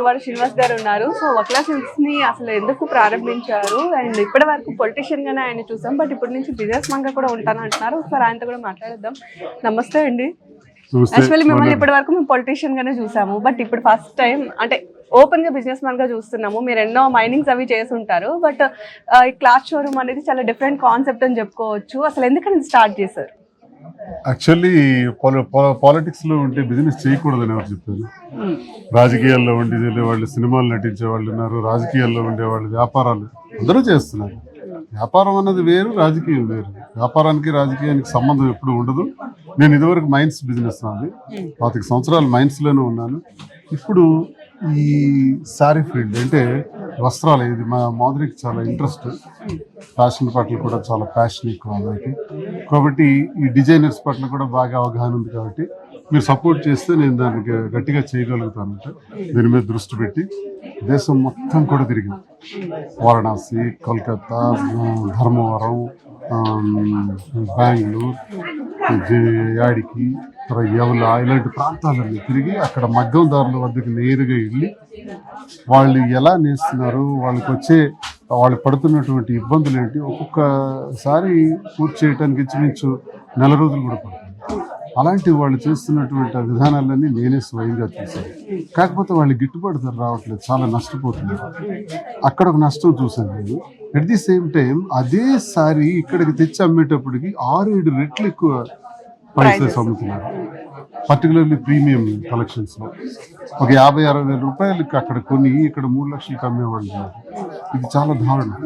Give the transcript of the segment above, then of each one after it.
వాడు శ్రీనివాస్ గారు ఉన్నారు. సో వక్లా సిల్క్స్ని అసలు ఎందుకు ప్రారంభించారు? అండ్ ఇప్పటి వరకు పొలిటీషియన్ గానే ఆయన చూసాం. బట్ ఇప్పటి నుంచి బిజినెస్ మ్యాన్గా కూడా ఉంటాను అంటున్నారు. ఒకసారి ఆయనతో కూడా మాట్లాడేద్దాం. నమస్తే అండి. యాక్చువల్లీ మిమ్మల్ని ఇప్పటి వరకు మేము పొలిటీషియన్ గానే చూసాము. బట్ ఇప్పుడు ఫస్ట్ టైం అంటే ఓపెన్గా బిజినెస్ మ్యాన్గా చూస్తున్నాము. మీరు ఎన్నో మైనింగ్స్ అవి చేసి ఉంటారు బట్ ఈ క్లాత్ షోరూమ్ అనేది చాలా డిఫరెంట్ కాన్సెప్ట్ అని చెప్పుకోవచ్చు. అసలు ఎందుకని స్టార్ట్ చేశారు? యాక్చువల్లీ పాలిటిక్స్లో ఉంటే బిజినెస్ చేయకూడదని ఎవరు చెప్పారు? రాజకీయాల్లో ఉండి వెళ్ళే వాళ్ళు సినిమాలు నటించే వాళ్ళు ఉన్నారు రాజకీయాల్లో ఉండే వాళ్ళు వ్యాపారాలు అందరూ చేస్తున్నారు. వ్యాపారం అన్నది వేరు రాజకీయం వేరు. వ్యాపారానికి రాజకీయానికి సంబంధం ఎప్పుడు ఉండదు. నేను ఇదివరకు మైన్స్ బిజినెస్ నాది. పాతిక సంవత్సరాలు మైన్స్లోనే ఉన్నాను. ఇప్పుడు ఈ శారీ ఫీల్డ్ అంటే వస్త్రాలు ఇది మా మాధురికి చాలా ఇంట్రెస్ట్ ఫ్యాషన్ పట్ల కూడా చాలా ప్యాషన్ ఎక్కువ ఆమెకి కాబట్టి ఈ డిజైనర్స్ పట్ల కూడా బాగా అవగాహన ఉంది కాబట్టి మీరు సపోర్ట్ చేస్తే నేను దానికి గట్టిగా చేయగలుగుతానంట దీని మీద దృష్టి పెట్టి దేశం మొత్తం కూడా తిరిగింది. వారణాసి కోల్కతా ధర్మవరం బెంగళూరు యాడికి యవల ఇలాంటి ప్రాంతాలన్నీ తిరిగి అక్కడ మగ్గందారుల వద్దకు నేరుగా వెళ్ళి వాళ్ళు ఎలా నేస్తున్నారు వాళ్ళకి వచ్చే వాళ్ళు పడుతున్నటువంటి ఇబ్బందులు ఏంటి ఒక్కొక్కసారి పూర్తి చేయడానికి ఇంచుమించు నెల రోజులు కూడా పడుతుంది. అలాంటి వాళ్ళు చేస్తున్నటువంటి విధానాలన్నీ నేనే స్వయంగా చూశాను. కాకపోతే వాళ్ళు గిట్టుబాటు ధర రావట్లేదు చాలా నష్టపోతున్నారు అక్కడ ఒక నష్టం చూశాను నేను. అట్ ది సేమ్ టైం అదే సారీ ఇక్కడికి తెచ్చి అమ్మేటప్పటికి ఆరు ఏడు రెట్లు ఎక్కువ ప్రైసెస్ అమ్ముతున్నారు. పర్టికులర్లీ ప్రీమియం కలెక్షన్స్లో. ఒక యాభై అరవై వేల రూపాయలకి అక్కడ కొని ఇక్కడ మూడు లక్షలకి అమ్మేవాళ్ళు ఉన్నారు. ఇది చాలా దారుణం.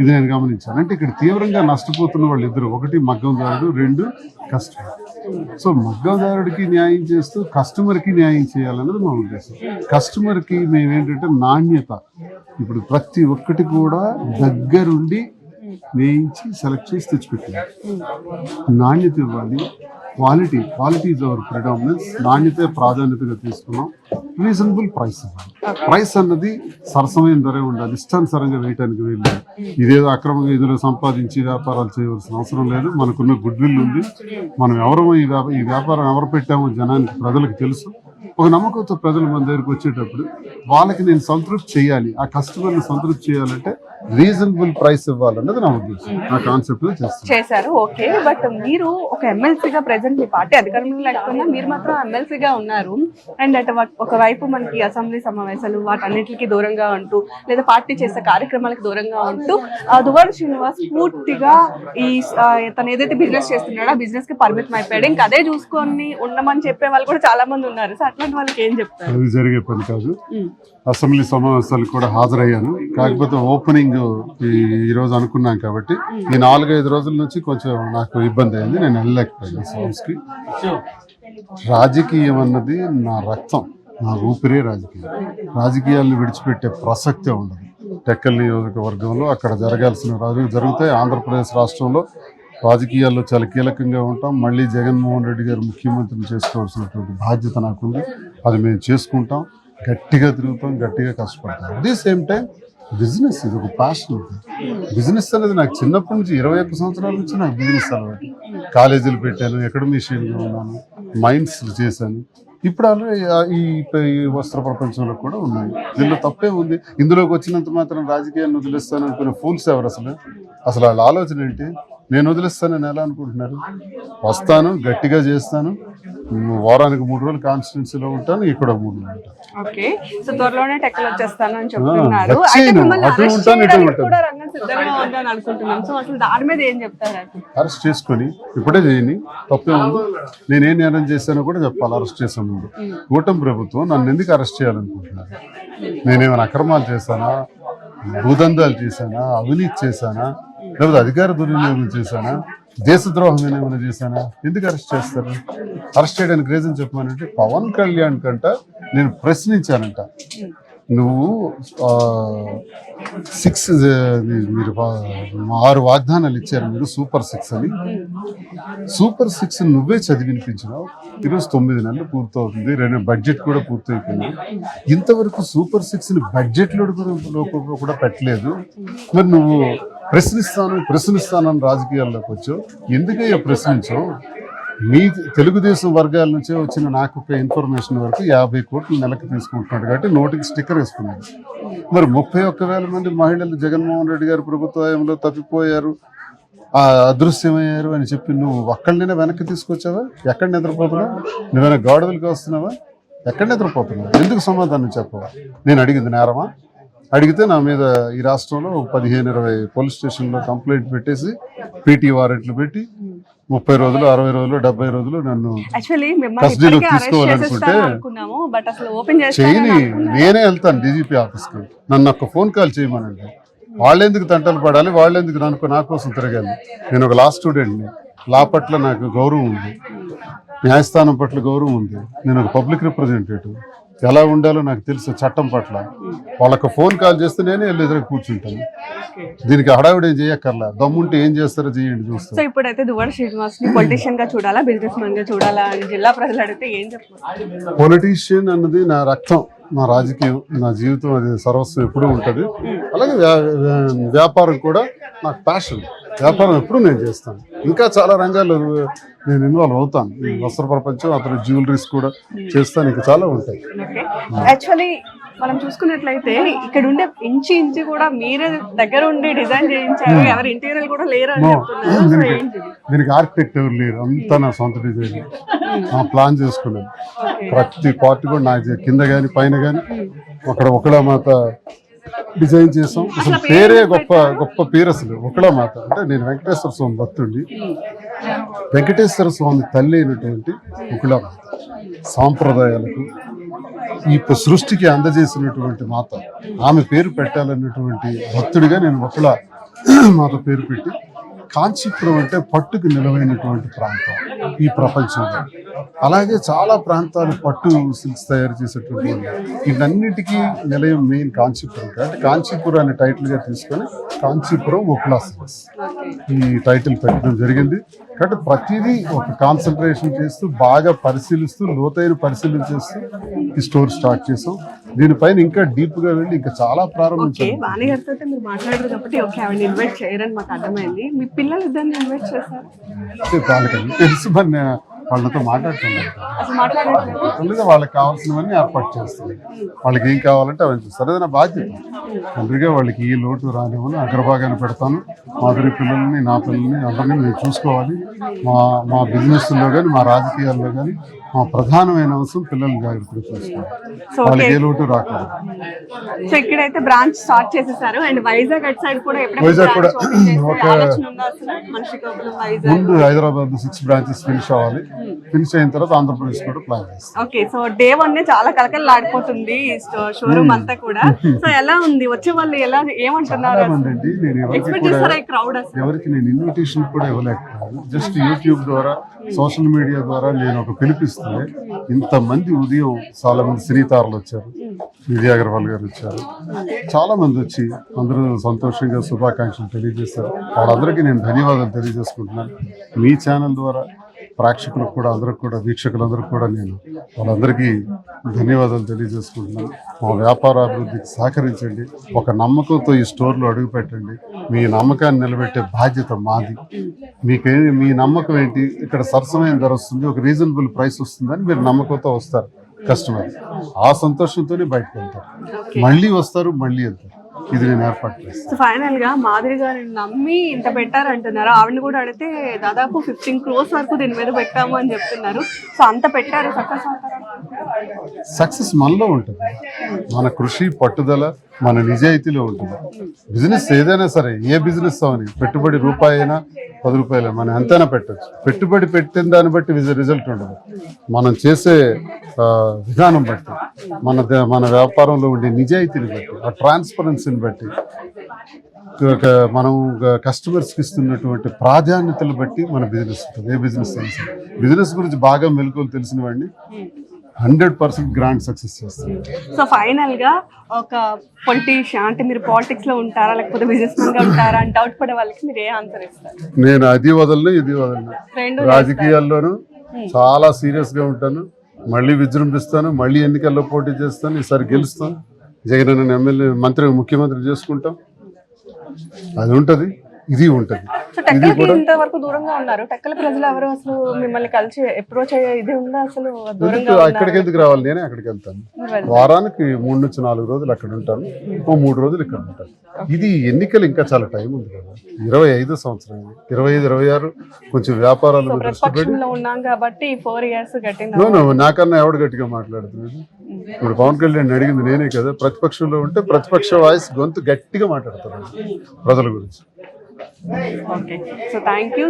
ఇది నేను గమనించాను. అంటే ఇక్కడ తీవ్రంగా నష్టపోతున్న వాళ్ళు ఇద్దరు ఒకటి మగ్గందారుడు రెండు కస్టమర్. సో మగ్గందారుడికి న్యాయం చేస్తూ కస్టమర్కి న్యాయం చేయాలన్నది మా ఉద్దేశం. కస్టమర్కి మేము ఏంటంటే నాణ్యత. ఇప్పుడు ప్రతి ఒక్కటి కూడా దగ్గరుండి వేయించి సెలెక్ట్ చేసి తెచ్చిపెట్టాలి. నాణ్యత ఇవ్వాలి. Quality quality is our predominance నాణ్యత ప్రాధాన్యతగా తీసుకున్నాం. రీజనబుల్ ప్రైస్ ఇవ్వాలి ప్రైస్ అన్నది సరసమైన ధరే ఉండాలి. ఇష్టానుసారంగా వేయటానికి వీలు ఇదేదో అక్రమంగా ఇదిలో సంపాదించి వ్యాపారాలు చేయవలసిన అవసరం లేదు. మనకున్న గుడ్ విల్ ఉంది. మనం ఎవరమో ఈ ఈ వ్యాపారం ఎవరు పెట్టామో జనానికి ప్రజలకు తెలుసు. ఒక నమ్మకంతో ప్రజలు మన దగ్గరికి వచ్చేటప్పుడు వాళ్ళకి నేను సంతృప్తి చేయాలి. ఆ కస్టమర్ని సంతృప్తి చేయాలంటే రీజనబుల్ ప్రైస్ ఇవ్వాలన్నది నా ఉద్దేశం. నా కాన్సెప్ట్ చేశారు ఓకే. బట్ మీరు ఒక ఎమ్మెల్సీగా ప్రెసెంట్ మీ పార్టీ అధికారంలో లేకపోయినా మీరు మాత్రం ఎమ్మెల్సీగా ఉన్నారు. అండ్ అటు ఒక- ఒకవైపు మనకి అసెంబ్లీ సమావేశాలు వాటన్నిటికీ దూరంగా ఉంటూ లేదా పార్టీ చేసే కార్యక్రమాలకు దూరంగా ఉంటూ ఆ దువాడు శ్రీనివాస్ పూర్తిగా ఈ ఆ, తను ఏదైతే బిజినెస్ చేస్తున్నాడో ఆ బిజినెస్కి పరిమితం అయిపోయాడు. ఇంకా అదే చూసుకొని ఉండమని చెప్పే వాళ్ళు కూడా చాలా మంది ఉన్నారు. సో అట్లాంటి వాళ్ళకి ఏం చెప్తారు? జరిగే పని కాదు. అసెంబ్లీ సమావేశాలకు కూడా హాజరయ్యాను. కాకపోతే ఓపెనింగ్ ఈ ఈ రోజు అనుకున్నాం కాబట్టి ఈ నాలుగైదు రోజుల నుంచి కొంచెం నాకు ఇబ్బంది అయింది. నేను వెళ్ళలేకపోయాను సౌండ్స్కి. రాజకీయం అన్నది నా రక్తం నా ఊపిరే రాజకీయం. రాజకీయాలను విడిచిపెట్టే ప్రసక్తే ఉండదు. టెక్కల్ నియోజకవర్గంలో అక్కడ జరగాల్సిన జరుగుతాయి. ఆంధ్రప్రదేశ్ రాష్ట్రంలో రాజకీయాల్లో చాలా కీలకంగా ఉంటాం. మళ్ళీ జగన్మోహన్ రెడ్డి గారు ముఖ్యమంత్రిని చేసుకోవాల్సినటువంటి బాధ్యత నాకుంది. అది మేము చేసుకుంటాం. గట్టిగా తిరుగుతాం గట్టిగా కష్టపడతాం. At the same time business ఇది ఒక ప్యాషన్ బిజినెస్ అనేది నాకు చిన్నప్పటి నుంచి ఇరవై ఒక్క సంవత్సరాల నుంచి నాకు బిజినెస్ అలవాటు. కాలేజీలు పెట్టాను అకాడమిషియన్గా ఉన్నాను మైండ్స్ చేశాను. ఇప్పుడు ఆల్రెడీ ఈ ఈ వస్త్ర ప్రపంచంలో కూడా ఉన్నాయి. దీనిలో తప్పే ఉంది. ఇందులోకి వచ్చినంత మాత్రం రాజకీయాన్ని వదిలేస్తాను అనుకునే ఫూల్స్ ఎవరు అసలు? అసలు వాళ్ళ ఆలోచన ఏంటి? నేను వదిలేస్తానని ఎలా అనుకుంటున్నారు? వస్తాను గట్టిగా చేస్తాను. వారానికి మూడు రోజులు కాన్స్టిట్యున్సీలో ఉంటాను ఇక్కడ మూడు రోజులు ఉంటాను. అరెస్ట్ చేసుకొని ఇప్పుడే చేయని తప్పే ఉంది. నేనేం నేరం చేశానో కూడా చెప్పాలి అరెస్ట్ చేసే ముందు. కూటమి ప్రభుత్వం నన్ను ఎందుకు అరెస్ట్ చేయాలనుకుంటున్నారు? నేనేమైనా అక్రమాలు చేశానా? భూదందాలు చేశానా? అవినీతి చేశానా? లేకపోతే అధికార దుర్వినియోగం చేశానా? దేశద్రోహం ఏమైనా చేశానా? ఎందుకు అరెస్ట్ చేస్తారు? అరెస్ట్ చేయడానికి రీజన్ చెప్పమనంటే పవన్ కళ్యాణ్ కంట నేను ప్రశ్నించానంట. నువ్వు సిక్స్ మీరు ఆరు వాగ్దానాలు ఇచ్చారు మీరు సూపర్ సిక్స్ అని. సూపర్ సిక్స్ నువ్వే చదివినిపించినావు ఈరోజు తొమ్మిది నెలలు పూర్తవుతుంది. రెండు బడ్జెట్ కూడా పూర్తయిపోయింది ఇంతవరకు సూపర్ సిక్స్ని బడ్జెట్లో బడ్జెట్లో కూడా కూడా పెట్టలేదు. మరి నువ్వు ప్రశ్నిస్తాను ప్రశ్నిస్తానని రాజకీయాల్లోకి వచ్చావు. ఎందుకయ్యా ప్రశ్నించో మీ తెలుగుదేశం వర్గాల నుంచే వచ్చిన నాకు ఒక ఇన్ఫర్మేషన్ వరకు యాభై కోట్లు నెలకు తీసుకుంటున్నాడు కాబట్టి నోటికి స్టిక్కర్ వేసుకున్నాడు. మరి ముప్పై ఒక్క వేల మంది మహిళలు జగన్మోహన్ రెడ్డి గారి ప్రభుత్వంలో తప్పిపోయారు అదృశ్యమయ్యారు అని చెప్పి నువ్వు ఒక్కళ్ళనే వెనక్కి తీసుకొచ్చావా? ఎక్కడ నిద్రపోతున్నావు? నువ్వైనా గాడిదలకు వస్తున్నావా? ఎక్కడ నిద్రపోతున్నావు? ఎందుకు సమాధానం చెప్పవా? నేను అడిగింది నేరమా? అడిగితే నా మీద ఈ రాష్ట్రంలో పదిహేను ఇరవై పోలీస్ స్టేషన్లో కంప్లైంట్ పెట్టేసి పీటీ వారెంట్లు పెట్టి ముప్పై రోజులు అరవై రోజులు డెబ్బై రోజులు నన్ను కస్టడీలో తీసుకోవాలనుకుంటే చేయని నేనే వెళ్తాను డీజీపీ ఆఫీస్కి. నన్ను ఒక ఫోన్ కాల్ చేయమనండి. వాళ్ళెందుకు తంటలు పడాలి వాళ్ళెందుకు నాకు నా కోసం తిరగాలి? నేను ఒక లా స్టూడెంట్ని లా పట్ల నాకు గౌరవం ఉంది. న్యాయస్థానం పట్ల గౌరవం ఉంది. నేను ఒక పబ్లిక్ రిప్రజెంటేటివ్ ఎలా ఉండాలో నాకు తెలుసు చట్టం పట్ల. వాళ్ళకి ఫోన్ కాల్ చేస్తే నేనే వెళ్ళి ఎదురు కూర్చుంటాను. దీనికి హడావిడి ఏం చేయక్కర్లా. దమ్ముంటే ఏం చేస్తారో చేయండి సో చూస్తాను ఇప్పుడైతే దువ్వాడ శ్రీనివాస్ని పొలిటీషియన్గా చూడాలా బిజినెస్ మ్యాన్గా చూడాలా అని జిల్లా ప్రజలు అడిగితే ఏం చెప్తారు పొలిటీషియన్ అన్నది నా రక్తం నా రాజకీయం నా జీవితం అది సర్వస్వం ఎప్పుడూ ఉంటుంది. అలాగే వ్యా- వ్యా- వ్యాపారం కూడా నాకు ప్యాషన్ వ్యాపారం ఎప్పుడు నేను చేస్తాను. ఇంకా చాలా రంగాల్లో నేను ఇన్వాల్వ్ అవుతాను. ఈ వస్త్ర ప్రపంచం అతను జ్యువెలరీస్ కూడా చేస్తాను. ఇంకా చాలా ఉంటాయి. యాక్చువల్లీ మనం చూసుకున్నట్లయితే ఇక్కడ ఉండే ఇంచి ఇంచి కూడా మీరే దగ్గర ఉండి డిజైన్ చేయించారు. ఎవరి ఇంటీరియర్ కూడా లేరు సో దీనికి ఆర్కిటెక్ట్ ఎవరు లేరు. అంతా నా సొంత డిజైన్ నా ప్లాన్ చేసుకున్నాను ప్రతి పార్ట్ కూడా నా కింద కానీ పైన కానీ అక్కడ ఒకళ మాత డిజైన్ చేసాం. అసలు పేరే గొప్ప గొప్ప పేరు అసలు. ఒకళ మాత అంటే నేను వెంకటేశ్వర స్వామి భక్తుడిని. వెంకటేశ్వర స్వామి తల్లి అయినటువంటి ఒకళ మాత సాంప్రదాయాలకు ఈ సృష్టికి అందజేసినటువంటి మాత ఆమె పేరు పెట్టాలన్నటువంటి భక్తుడిగా నేను ఒకళ మాత పేరు పెట్టి కాంచీపురం అంటే పట్టుకు నిలవైనటువంటి ప్రాంతం ఈ ప్రపంచంలో. అలాగే చాలా ప్రాంతాలు పట్టు సిల్క్స్ తయారు చేసేటువంటి వాళ్ళు. వీటన్నిటికీ నిలయం మెయిన్ కాంచీపురం. కాబట్టి కాంచీపురం అనే టైటిల్గా తీసుకొని కాంచీపురం ఒకలా సిల్క్స్ ఈ టైటిల్ పెట్టడం జరిగింది. కాబట్టి ప్రతిదీ ఒక కాన్సన్ట్రేషన్ చేస్తూ బాగా పరిశీలిస్తూ లోతైన పరిశీలన చేస్తూ ఈ స్టోర్ స్టార్ట్ చేసాం. దీనిపైన ఇంకా డీప్గా వెళ్ళి ఇంకా చాలా ప్రారంభించాం వాళ్ళకి తెలుసు మరి నేను వాళ్ళతో ముందుగా వాళ్ళకి కావాల్సినవన్నీ ఏర్పాటు చేస్తుంది వాళ్ళకి ఏం కావాలంటే అవన్నీ చూస్తారు. అది నా బాధ్యత. తండ్రిగా వాళ్ళకి ఈ లోటు రానివ్వను. అగ్రభాగాన్ని పెడతాను. మాధురి పిల్లల్ని నా పిల్లల్ని అందరినీ నేను చూసుకోవాలి. మా మా బిజినెస్లో కానీ మా రాజకీయాల్లో కానీ ప్రధానమైన అంశం పిల్లల్ని జాగ్రత్తగా చూసుకోవాలి. రాకూడదు. సో ఇక్కడైతే బ్రాంచ్ స్టార్ట్ చేసేసారు. అండ్ వైజాగ్ అటు సైడ్ కూడా వైజాగ్ కూడా ముందు హైదరాబాద్ సిక్స్ బ్రాంచెస్ ఫినిష్ అవ్వాలి. ఫినిష్ అయిన తర్వాత ఆంధ్రప్రదేశ్ కూడా ప్లాన్ చేస్తాం. ఓకే సో డే వన్ నే చాలా కలకలలాడిపోతుంది షోరూమ్ అంతా కూడా. సో ఎలా ఉంది? వచ్చే వాళ్ళు ఎలా ఏమంటున్నారు ఎవరికి నేను ఇన్విటేషన్ కూడా ఇవ్వలేకపోయాను. జస్ట్ యూట్యూబ్ ద్వారా సోషల్ మీడియా ద్వారా నేను ఒక పిలిపిస్తే ఇంతమంది ఉదయం చాలా మంది శ్రీతారులు వచ్చారు. విజయ అగర్వాల్ గారు వచ్చారు. చాలా మంది వచ్చి అందరూ సంతోషంగా శుభాకాంక్షలు తెలియజేశారు. వాళ్ళందరికీ నేను ధన్యవాదాలు తెలియజేసుకుంటున్నాను. మీ ఛానల్ ద్వారా ప్రేక్షకులకు కూడా అందరికి కూడా వీక్షకులందరికీ కూడా నేను వాళ్ళందరికీ ధన్యవాదాలు తెలియజేసుకుంటున్నాను. మా వ్యాపార అభివృద్ధికి సహకరించండి. ఒక నమ్మకంతో ఈ స్టోర్లో అడుగు పెట్టండి మీ నమ్మకాన్ని నిలబెట్టే బాధ్యత మాది. మీకే మీ నమ్మకం ఏంటి? ఇక్కడ సరసమైన ధర వస్తుంది ఒక రీజనబుల్ ప్రైస్ వస్తుందని మీరు నమ్మకంతో వస్తారు. కస్టమర్ ఆ సంతోషంతోనే బయటకు వెళ్తారు. మళ్ళీ వస్తారు మళ్ళీ వెళ్తారు. ఇది నేను ఏర్పాటు చేస్తాను. సో ఫైనల్గా మాధురి గారిని నమ్మి ఇంత పెట్టారంటున్నారు. ఆవిడని కూడా అడిగితే దాదాపు ఫిఫ్టీన్ క్రోర్స్ వరకు దీని మీద పెట్టాము అని చెప్తున్నారు. సో అంత పెట్టారు. సక్సెస్ సక్సెస్ మనలో ఉంటుంది. మన కృషి పట్టుదల మన నిజాయితీలో ఉంటుంది. బిజినెస్ ఏదైనా సరే ఏ బిజినెస్ అవని పెట్టుబడి రూపాయి అయినా పది రూపాయలు మనం ఎంతైనా పెట్టచ్చు. పెట్టుబడి పెట్టిన దాన్ని బట్టి రిజల్ట్ ఉండదు. మనం చేసే విధానం బట్టి మన ద- మన వ్యాపారంలో ఉండే నిజాయితీని బట్టి ఆ ట్రాన్స్పరెన్సీని బట్టి ఒక మనం కస్టమర్స్కి ఇస్తున్నటువంటి ప్రాధాన్యతలు బట్టి మన బిజినెస్ ఉంటుంది. ఏ బిజినెస్ అయినా బిజినెస్ గురించి బాగా మెలకువలు తెలిసిన వాడిని హండ్రెడ్ పర్సెంట్ గ్రాండ్ సక్సెస్ చేస్తాను సో ఫైనల్గా ఒక పొలిటీషియన్ అంటే మీరు పాలిటిక్స్లో ఉంటారా లేకపోతే బిజినెస్ మ్యాన్గా ఉంటారా అని డౌట్ పడే వాళ్ళకి మీరు ఏ ఆన్సర్ ఇస్తారు? నేను అది వదలను ఇది వదలను. రాజకీయాల్లోనూ చాలా సీరియస్గా ఉంటాను. మళ్ళీ విజృంభిస్తాను మళ్ళీ ఎన్నికల్లో పోటీ చేస్తాను ఈసారి గెలుస్తాను. జగన్ ఎమ్మెల్యే మంత్రి ముఖ్యమంత్రి చేసుకుంటాం. అది ఉంటుంది. ఇది ఉంటుంది. సో టెక్కలకి ఇంతవరకు దూరంగా ఉన్నారు. టెక్కల ప్రజలు ఎవరు అసలు మిమ్మల్ని కలిసి అప్రోచ్ అయ్యే ఇది ఉందా అసలు? దూరంగా ఎందుకు అక్కడికి ఎందుకు రావాలి? నేనే అక్కడికి వెళ్తాను. వారానికి మూడు నుంచి నాలుగు రోజులు అక్కడ ఉంటాను. ఓ మూడు రోజులు ఇక్కడ ఉంటాను. ఇది ఎన్నికలు ఇంకా చాలా టైం ఉంది కదా. ఇరవై ఐదు సంవత్సరం. ఇరవై ఐదు ఇరవై ఆరు కొంచెం వ్యాపారాల కాబట్టి ఫోర్ ఇయర్స్ నాకన్నా ఎవడు గట్టిగా మాట్లాడుతున్నాడు? ఇప్పుడు పవన్ కళ్యాణ్ అడిగింది నేనే కదా. ప్రతిపక్షంలో ఉంటే ప్రతిపక్ష వాయిస్ గొంతు గట్టిగా మాట్లాడుతున్నాడు ప్రజల గురించి. Okay so thank you